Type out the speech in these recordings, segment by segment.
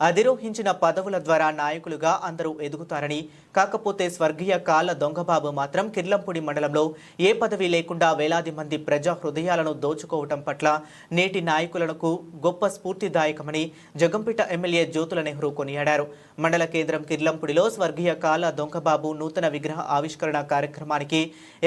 అధిరోహించిన పదవుల ద్వారా నాయకులుగా అందరూ ఎదుగుతారని కాకపోతే స్వర్గీయ కాళ్ళ దొంగబాబు మాత్రం కిర్లంపూడి మండలంలో ఏ పదవి లేకుండా వేలాది మంది ప్రజా హృదయాలను దోచుకోవటం పట్ల నేటి నాయకులకు గొప్ప స్ఫూర్తిదాయకమని జగంపేట ఎమ్మెల్యే జ్యోతుల నెహ్రూ కొనియాడారు. మండల కేంద్రం కిర్లంపూడిలో స్వర్గీయ కాళ్ళ దొంగబాబు నూతన విగ్రహ ఆవిష్కరణ కార్యక్రమానికి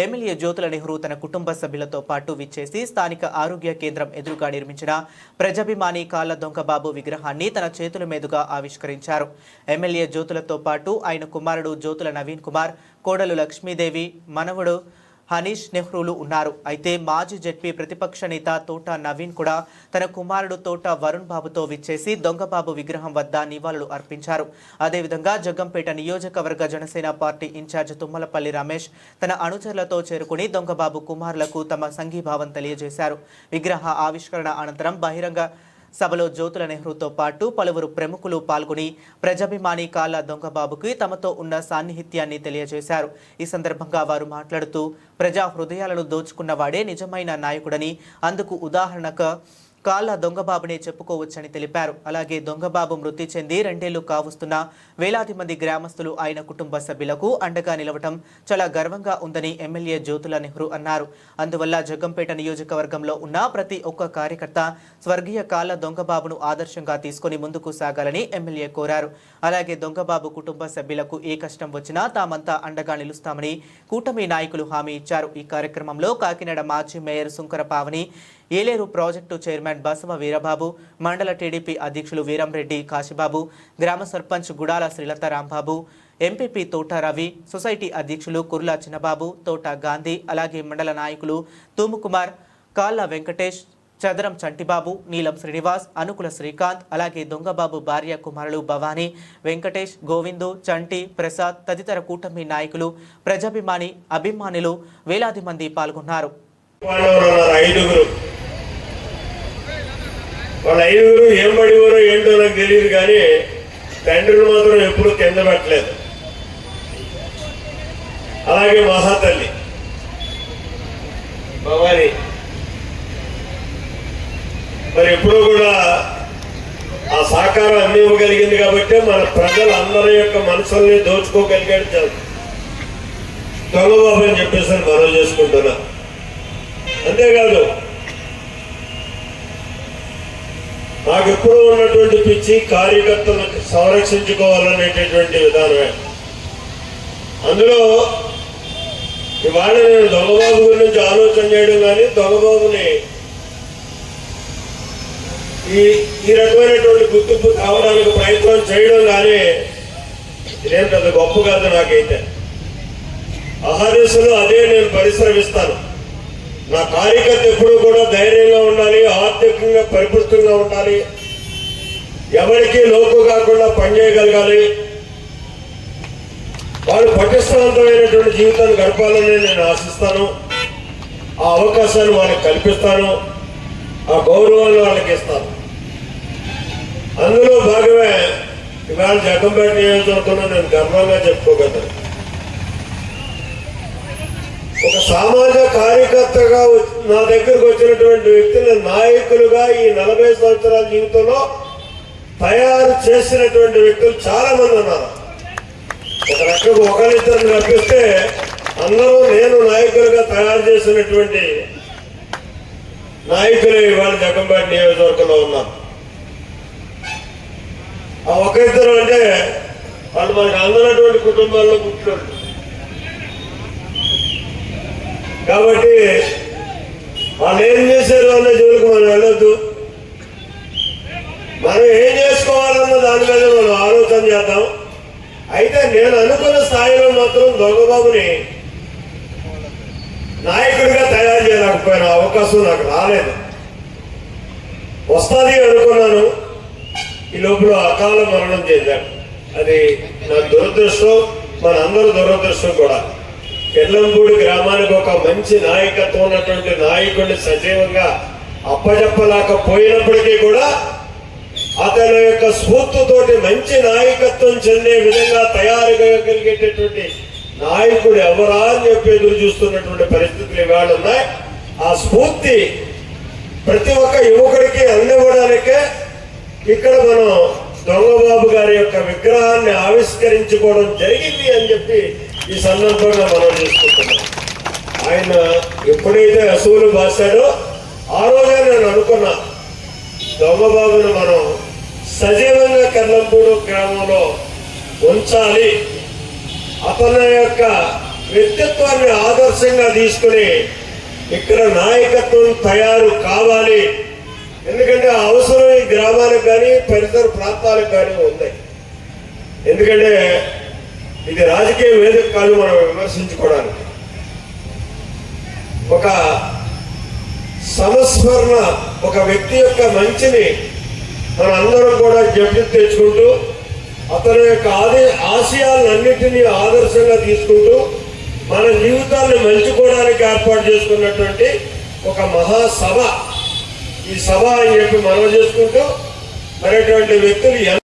ఎమ్మెల్యే జ్యోతుల నెహ్రూ తన కుటుంబ సభ్యులతో పాటు విచ్చేసి స్థానిక ఆరోగ్య కేంద్రం ఎదురుగా నిర్మించిన ప్రజాభిమాని కాళ్ళ దొంగబాబు విగ్రహాన్ని తన చేతుల మీద మీదుగా ఆవిష్కరించారు. ఎమ్మెల్యే జ్యోతులతో పాటు ఆయన కుమారుడు జ్యోతుల నవీన్ కుమార్ కోడలు లక్ష్మీదేవి మనవడు హనీష్ నెహ్రూలు ఉన్నారు. అయితే మాజీ జడ్పీ ప్రతిపక్ష నేత తోట నవీన్ కూడా తన కుమారుడు తోట వరుణ్ బాబుతో విచ్చేసి దొంగబాబు విగ్రహం వద్ద నివాళులు అర్పించారు. అదేవిధంగా జగ్గంపేట నియోజకవర్గ జనసేన పార్టీ ఇన్ఛార్జ్ తుమ్మలపల్లి రమేష్ తన అనుచరులతో చేరుకుని దొంగబాబు కుమారులకు తమ సంఘీభావం తెలియజేశారు. విగ్రహ ఆవిష్కరణ అనంతరం బహిరంగ సభలో జ్యోతుల నెహ్రూతో పాటు పలువురు ప్రముఖులు పాల్గొని ప్రజాభిమాని కాళ్ళ దొంగబాబుకి తమతో ఉన్న సాన్నిహిత్యాన్ని తెలియజేశారు. ఈ సందర్భంగా వారు మాట్లాడుతూ ప్రజా హృదయాలను దోచుకున్న వాడే నిజమైన నాయకుడని అందుకు ఉదాహరణగా కాళ్ళ దొంగబాబునే చెప్పుకోవచ్చని తెలిపారు. అలాగే దొంగబాబు మృతి చెంది రెండేళ్ళు కావస్తున్న వేలాది మంది గ్రామస్తులు ఆయన కుటుంబ సభ్యులకు అండగా నిలవటం చాలా గర్వంగా ఉందని ఎమ్మెల్యే జ్యోతుల నెహ్రూ అన్నారు. అందువల్ల జగ్గంపేట నియోజకవర్గంలో ఉన్న ప్రతి ఒక్క కార్యకర్త స్వర్గీయ కాళ్ళ దొంగబాబును ఆదర్శంగా తీసుకొని ముందుకు సాగాలని ఎమ్మెల్యే కోరారు. అలాగే దొంగబాబు కుటుంబ సభ్యులకు ఏ కష్టం వచ్చినా తామంతా అండగా నిలుస్తామని కూటమి నాయకులు హామీ ఇచ్చారు. ఈ కార్యక్రమంలో కాకినాడ మాజీ mayor Sunkara Pavani Yeleru project chairman Basava Veerababu మండల టీడీపీ అధ్యక్షులు వీరంరెడ్డి కాశీబాబు గ్రామ సర్పంచ్ గుడాల శ్రీలత రాంబాబు ఎంపీపీ తోట రవి సొసైటీ అధ్యక్షులు కుర్లా చిన్నబాబు తోట గాంధీ అలాగే మండల నాయకులు తూముకుమార్ కాళ్ళ వెంకటేష్ చదరం చంటిబాబు నీలం శ్రీనివాస్ అనుకుల శ్రీకాంత్ అలాగే దొంగబాబు భార్య కుమారులు భవానీ వెంకటేష్ గోవిందు చంటి ప్రసాద్ తదితర కూటమి నాయకులు ప్రజాభిమాని అభిమానులు వేలాది మంది పాల్గొన్నారు. వాళ్ళు ఐదుగురు ఏం పడివారో ఏంటో నాకు తెలియదు కానీ తండ్రులు మాత్రం ఎప్పుడు కింద పెట్టలేదు. అలాగే మహాతల్లి. భవాని. మరి ఎప్పుడూ కూడా ఆ సహకారం అన్ని ఇవ్వగలిగింది కాబట్టి మన ప్రజలందరి యొక్క మనసుల్ని దోచుకోగలిగాడు చాలు దొంగబాబు అని చెప్పేసి మనం చేసుకుంటున్నా. అంతేకాదు నాకు ఎప్పుడూ ఉన్నటువంటి పిచ్చి కార్యకర్తలను సంరక్షించుకోవాలనేటటువంటి విధానమే. అందులో ఇవాళ నేను దొంగబాబు గురించి ఆలోచన చేయడం కానీ దొంగబాబుని ఈ ఈ రకమైనటువంటి గుర్తింపు కావడానికి ప్రయత్నం చేయడం కానీ ఇదేం పెద్ద గొప్ప కాదు నాకైతే. అహర్నిశలు అదే నేను పరిశ్రమిస్తాను. నా కార్యకర్త ఎప్పుడు కూడా ధైర్యంగా ఉండాలి ఆర్థికంగా పరిపుష్టంగా ఉండాలి. ఎవరికి లోకు కాకుండా పనిచేయగలగాలి వాళ్ళు పటిష్టవంతమైనటువంటి జీవితాన్ని గడపాలని నేను ఆశిస్తాను. ఆ అవకాశాన్ని వాళ్ళకి కల్పిస్తాను. ఆ గౌరవాన్ని వాళ్ళకి ఇస్తాను. అందులో భాగమే ఇవాళ జగంపేట నియోజకవర్గంలో నేను గర్వంగా చెప్పుకోగలను. సామాజిక కార్యకర్తగా వచ్చి- నా దగ్గరకు వచ్చినటువంటి వ్యక్తులు నాయకులుగా ఈ నలభై సంవత్సరాల జీవితంలో తయారు చేసినటువంటి వ్యక్తులు చాలా మంది ఉన్నారు. ఒక రకంగా ఒకరిద్దరిని రప్పిస్తే అందరూ నేను నాయకులుగా తయారు చేసినటువంటి నాయకులు ఇవాళ జగంపేట నియోజకవర్గంలో ఉన్నారు. ఆ ఒకరిద్దరు అంటే వాళ్ళు మనకు అందనటువంటి కుటుంబాల్లో పుట్టినట్టు కాబట్టి వాళ్ళు ఏం చేశారు అన్న జోలికి మనం వెళ్ళొద్దు. మనం ఏం చేసుకోవాలన్న దాని మీద మనం ఆలోచన చేద్దాం. అయితే నేను అనుకున్న స్థాయిలో మాత్రం దొంగబాబుని నాయకుడిగా తయారు చేయలేకపోయిన అవకాశం నాకు రాలేదు. వస్తుంది అనుకున్నాను. ఈ లోపల అకాల మరణం చేశాడు అది నా దురదృష్టం మన అందరి దురదృష్టం కూడా. పెళ్ళంగూడు గ్రామానికి ఒక మంచి నాయకత్వం ఉన్నటువంటి నాయకుడిని సజీవంగా అప్పచెప్పలేకపోయినప్పటికీ కూడా అతని యొక్క స్ఫూర్తితోటి మంచి నాయకత్వం చెందే విధంగా తయారు కలిగేటటువంటి నాయకుడు ఎవరా అని చెప్పి ఎదురు చూస్తున్నటువంటి పరిస్థితులు ఇవాళ ఉన్నాయి. ఆ స్ఫూర్తి ప్రతి ఒక్క యువకుడికి అందివ్వడానికే ఇక్కడ మనం సభబాబు గారి యొక్క విగ్రహాన్ని ఆవిష్కరించుకోవడం జరిగింది అని చెప్పి ఈ సందర్భంగా మనం చేసుకుంటున్నాం. ఆయన ఎప్పుడైతే అసూలు బాసాడో ఆ రోజే నేను అనుకున్నా దొంగబాబును మనం సజీవంగా కర్లంపూడు గ్రామంలో ఉంచాలి. అతని యొక్క వ్యక్తిత్వాన్ని ఆదర్శంగా తీసుకుని ఇక్కడ నాయకత్వం తయారు కావాలి. ఎందుకంటే అవసరం ఈ గ్రామాలకు కానీ పరిసర ప్రాంతాలకు కానీ ఉంది ఎందుకంటే ఇది రాజకీయ వేదిక కాదు మనం విమర్శించుకోవడానికి. ఒక సంస్మరణ ఒక వ్యక్తి యొక్క మంచిని మన అందరం కూడా జడ్జి తెచ్చుకుంటూ అతని యొక్క ఆది ఆశయాలన్నింటినీ ఆదర్శంగా తీసుకుంటూ మన జీవితాన్ని మలుచుకోవడానికి ఏర్పాటు చేసుకున్నటువంటి ఒక మహాసభ. ఈ సభ అని చెప్పి మనం చేసుకుంటూ మరటువంటి వ్యక్తులు